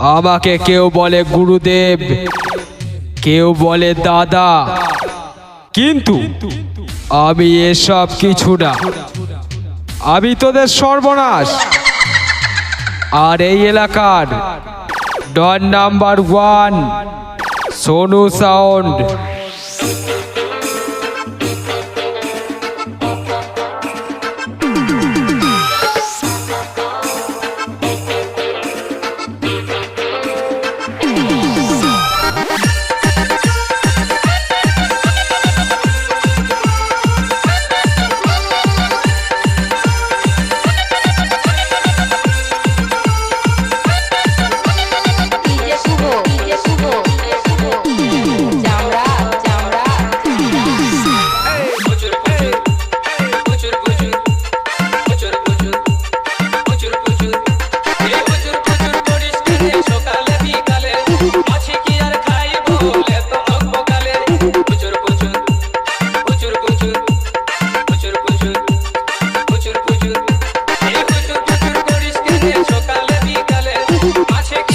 আমাকে কেউ বলে গুরুদেব, কেউ বলে দাদা। কিন্তু আমি এসব কিছু না। আমি তোদের সর্বনাশ। আর এই এলাকার don number one Sonu sound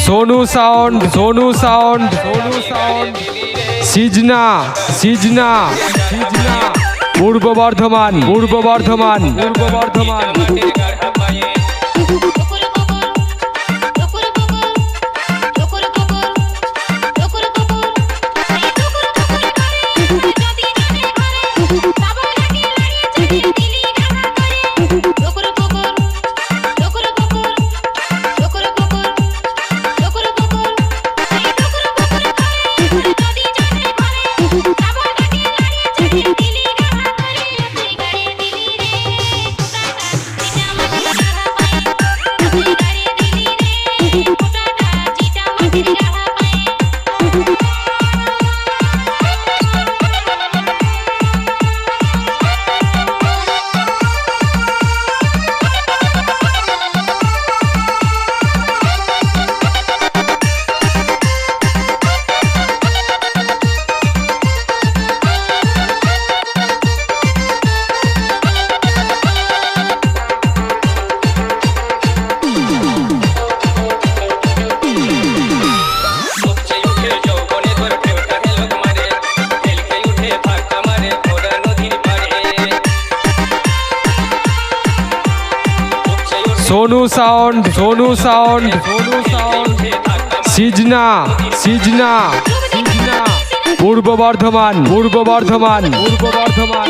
Sonu sound Sonu sound Sonu sound. Sijna Sijna Sijna. Purba Bardhaman Purba Bardhaman Purba Bardhaman. Sonu sound Sonu sound. Sound Sijna Sijna. Purba Bardhaman Purba Bardhaman Purba Bardhaman.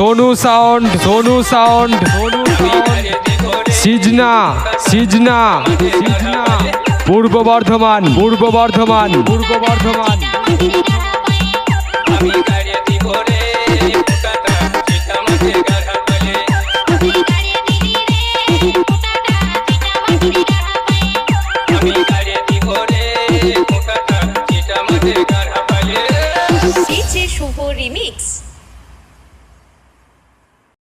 Sonu sound Sonu sound Sonu Sijna Sijna Sijna. Purba Bardhaman Purba Bardhaman Purba Bardhaman.